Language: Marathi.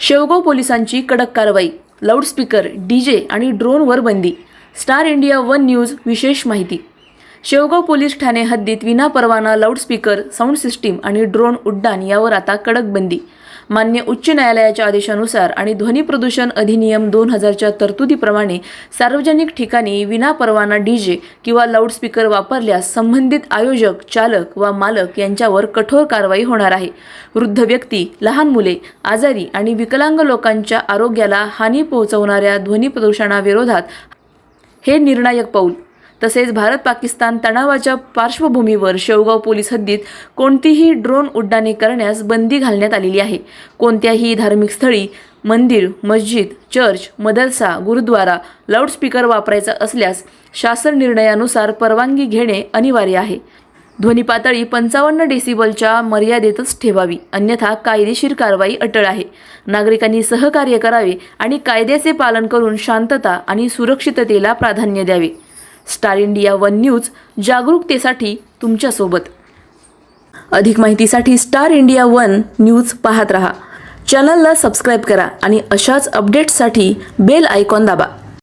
शेवगाव पोलिसांची कडक कारवाई लाऊडस्पीकर डीजे आणि ड्रोनवर बंदी. स्टार इंडिया वन न्यूज विशेष माहिती. शेवगाव पोलीस ठाणे हद्दीत विनापरवाना लाऊडस्पीकर साऊंड सिस्टीम आणि ड्रोन उड्डाण यावर आता कडक बंदी. मान्य उच्च न्यायालयाच्या आदेशानुसार आणि ध्वनी प्रदूषण अधिनियम दोन हजारच्या तरतुदीप्रमाणे सार्वजनिक ठिकाणी विनापरवाना डीजे किंवा लाऊडस्पीकर वापरल्यास संबंधित आयोजक चालक वा मालक यांच्यावर कठोर कारवाई होणार आहे. वृद्ध व्यक्ती लहान मुले आजारी आणि विकलांग लोकांच्या आरोग्याला हानी पोहोचवणाऱ्या ध्वनी प्रदूषणाविरोधात हे निर्णायक पाऊल तसेच भारत पाकिस्तान तणावाच्या पार्श्वभूमीवर शेवगाव पोलीस हद्दीत कोणतीही ड्रोन उड्डाणे करण्यास बंदी घालण्यात आलेली आहे. कोणत्याही धार्मिक स्थळी मंदिर मस्जिद चर्च मदरसा गुरुद्वारा लाऊडस्पीकर वापरायचा असल्यास शासन निर्णयानुसार परवानगी घेणे अनिवार्य आहे. ध्वनी पातळी पंचावन्न डेसिबलच्या मर्यादेतच ठेवावी अन्यथा कायदेशीर कारवाई अटळ आहे. नागरिकांनी सहकार्य करावे आणि कायद्याचे पालन करून शांतता आणि सुरक्षिततेला प्राधान्य द्यावे. स्टार इंडिया वन न्यूज जागरूकतेसाठी तुमच्यासोबत. अधिक माहितीसाठी स्टार इंडिया वन न्यूज पाहत रहा. चॅनलला सबस्क्राईब करा आणि अशाच अपडेट्ससाठी बेल आयकॉन दाबा.